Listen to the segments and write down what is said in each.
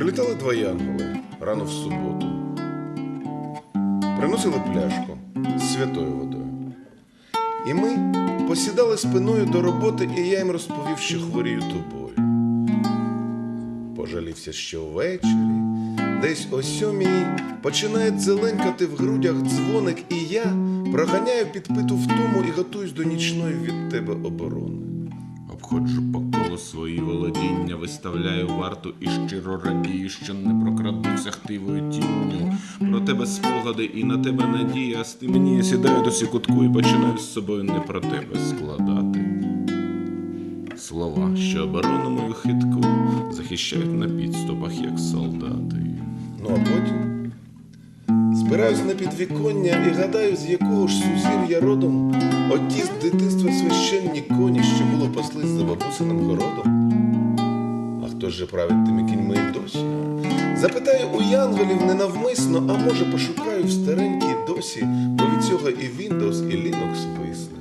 Прилітали два янголи рано в суботу. Приносили пляшку з святою водою. І ми посідали спиною до роботи, і я їм розповів, що хворію тобою. Пожалівся, що ввечері, десь о сьомій починає зеленкати в грудях дзвоник, і я проганяю підпиту втому і готуюсь до нічної від тебе оборони. Обходжу по колу свої володіння, виставляю варту і щиро радію, що не прокрадуся хтивою тінню. Про тебе спогади і на тебе надія, з ти мені я сідаю до сікутку і починаю з собою не про тебе складати. Слова, що оборону мою хитку захищають на підступах, як солдати. Ну а потім спираюсь на підвіконня і гадаю, з якого ж сузір'я родом оті з дитинства священні коні, що було паслись за бабусиним городом. А хто ж же править тими кіньми і досі? Запитаю у янголів ненавмисно, а може пошукаю в старенькій досі, бо від цього і Windows, і Linux висне.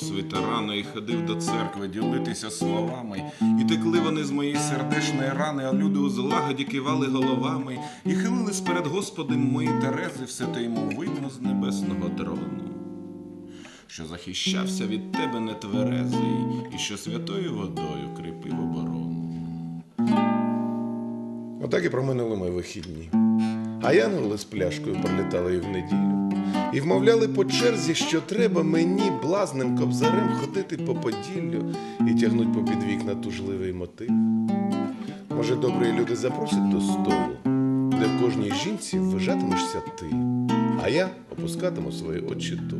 Досвіта рано і ходив до церкви ділитися словами. І текли вони з моєї сердечної рани, а люди у злагоді кивали головами і хилились перед Господом мої Терези, все те йому видно з небесного трону. Що захищався від тебе нетверезий, і що святою водою кріпив оборону. Отак і проминули мої вихідні. А янголи з пляшкою прилітали і в неділю. І вмовляли по черзі, що треба мені блазним кобзарем ходити по поділлю і тягнуть попід вікна тужливий мотив. Може, добрі люди запросять до столу, де в кожній жінці ввижатимешся ти, а я опускатиму свої очі ту.